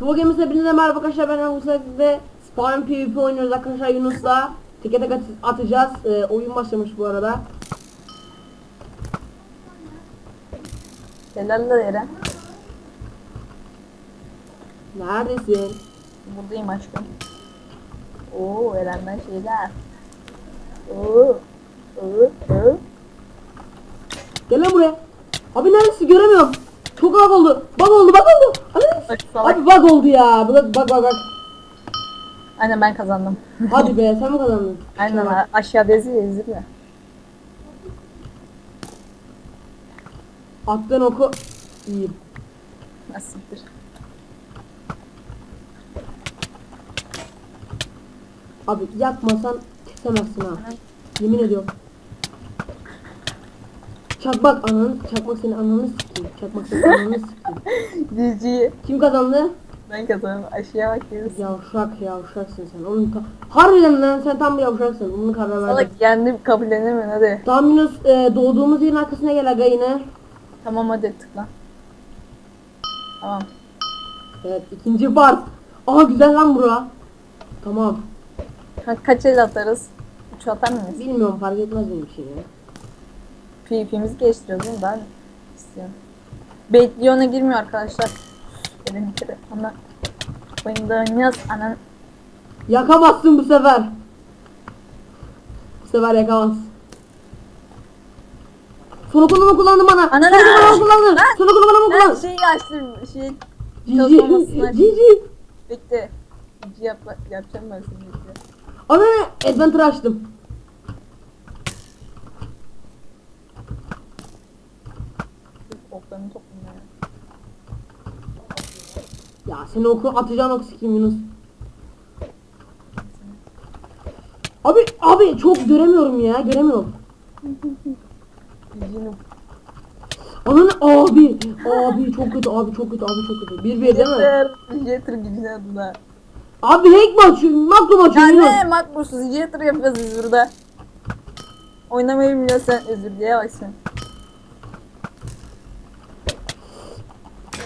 Bu Gamers'e hepinize merhaba arkadaşlar ben Yunus ve Spawn PvP oynuyoruz arkadaşlar Yunus'la Teke tek at- atacağız Ee, oyun başlamış bu arada Helal la Eren. Neredesin? Buradayım aşkım. Oo Eren'den şeyler. Oo. Oo. Oo. Gel lan buraya Abi neredesin göremiyorum Çok lag oldu Bug oldu bug oldu salak. Abi bug oldu ya Bak bak bak Aynen ben kazandım. Hadi be sen mi kazandın? Aynen a- aşağıda yazıyor ya. Attığın oku İyi Nasıldır? Abi yakmasan kesemezsin ha Yemin ediyorum Çakmak ananı çakmak senin ananı sikeyim Çakmak senin ananı sikeyim GG. Kim kazandı? Ben kazandım. Aşağıya bak yarısı. Yavşak yavşaksın sen. Onun ka- Harbiden lan sen tam bir yavşaksın. Bunun karar verdim. Salak kendim kabullenemiyorum hadi. Tamam Yunus e, doğduğumuz yerin arkasına gel aga yine. Tamam hadi tıkla. Tamam. Evet ikinci part. Aha güzel lan bura. Tamam. Ha, kaç el atarız? 3 atar mıyız? Bilmiyorum fark etmez benim ya. PvP'mizi geliştiriyoruz? Ben istiyorum. Baitlion'a girmiyor arkadaşlar. Benim kere ama oyunda oynuyoruz anan. Yakamazsın bu sefer. Bu sefer yakamaz. Son okulunu kullandı bana. Ananı- Son okulunu kullandı. Lan! Son okulunu bana Ben kullandı. şeyi açtım. Şey Cici. açtım. Cici. Yap, yapacağım ben şimdi. Ana adventure açtım. Oklarını toplayayım ya. Ya seni oku atacağın ok sikeyim Yunus. Abi abi çok göremiyorum ya göremiyorum. Cici'nin Ananı abi abi çok kötü abi çok kötü abi çok kötü. Bir bir değil mi? Jeter, Jeter gücüne adına. Abi hack mi açıyor? Makro mu? Ya Yunus? ne makbusuz Jeter yapıyoruz biz burada. Oynamayı bilmiyorsan özür diye bak sen.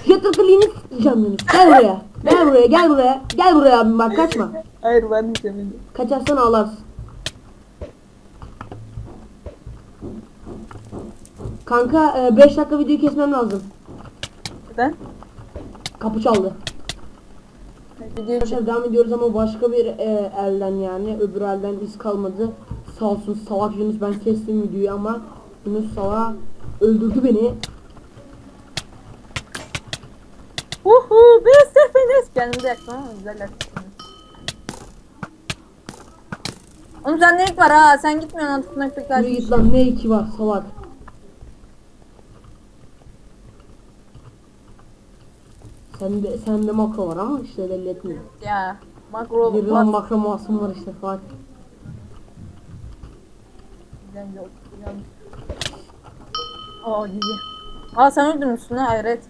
Clean'i sikeceğim Yunus. Gel buraya. Gel buraya gel buraya. Gel buraya abim bak kaçma. Hayır ben sevindim. Kaçarsan ağlarsın. Kanka 5 dakika videoyu kesmem lazım. Neden? Kapı çaldı. Arkadaşlar devam ediyoruz ama başka bir e, elden yani öbür elden iz kalmadı. Sağ olsun salak Yunus ben kestim videoyu ama Yunus salak öldürdü beni. Uhu bir sefeniz. Kendimi de yaktım ama güzel yaktım. Oğlum sen ne ilk var ha? Sen gitmiyorsun artık naklik Yürü git lan ne iki var salak. Sende sende makro var ama işte belli etmiyor. Ya. Makro Bir lan makro masum var işte salak. Güzel yok. Aa gibi. Aa sen öldürmüşsün ha hayret.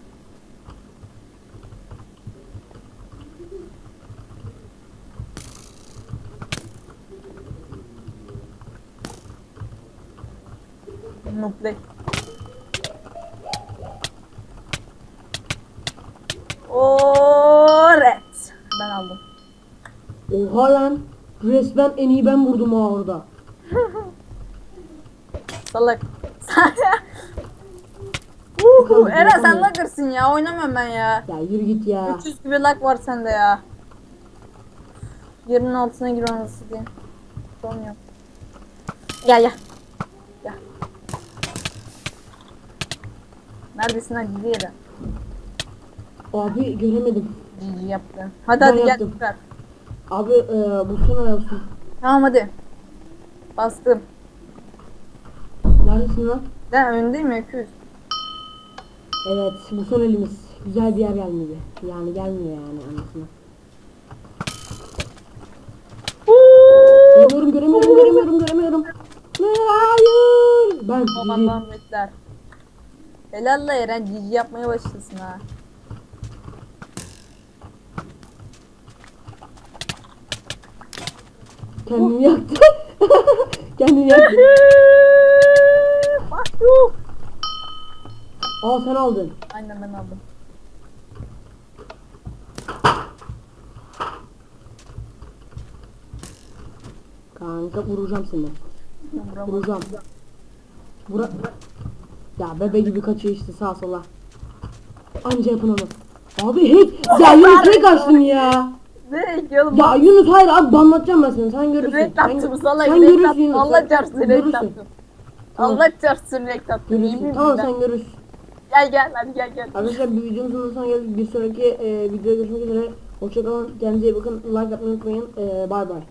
Nuplay. Evet. Ben aldım. Oha lan resmen en iyi ben vurdum ha orada. Salak. Uhu, Eren sen lagırsın ya oynamıyorum ben ya. Ya yürü git ya. 300 gibi lag var sende ya. Yerinin altına gir diye. Sorun yok. Gel gel. Gel. Neredesin lan ciddi yere? Abi göremedim. Cici yaptı. Hadi Ben hadi gel yaptım. tekrar. Abi e, bu son olsun. Tamam hadi. Bastım. Neredesin lan? Ben öndeyim ya 200. Evet bu son elimiz. Güzel bir yer gelmedi. Yani gelmiyor yani anlasına. Göremiyorum göremiyorum göremiyorum göremiyorum. Ne, Hayır. Ben cici. Babandan bekler. Helal la Eren cici yapmaya başlasın ha. Kendini yaktı. Kendini yaktı. Mahcup. Aa sen aldın. Aynen ben aldım. Kanka vuracağım seni. Vuracağım. Vura ya bebe gibi kaçıyor işte sağa sola. Anca yapın onu. Abi hack. Ya Yunus hack açtın ya. Ne oğlum? Ya Yunus hayır abi banlatacağım ben seni. Sen görürsün. Renk attım sana sen görürsün. Yunus. Allah çarpsın renk attım. Allah çarpsın renk attım. Tamam sen görürsün. Gel gel hadi gel gel. Arkadaşlar bir videomuzun sonuna geldik. Bir sonraki e, videoda görüşmek üzere. Hoşçakalın. Kendinize iyi bakın. Like atmayı unutmayın. E, bay bay.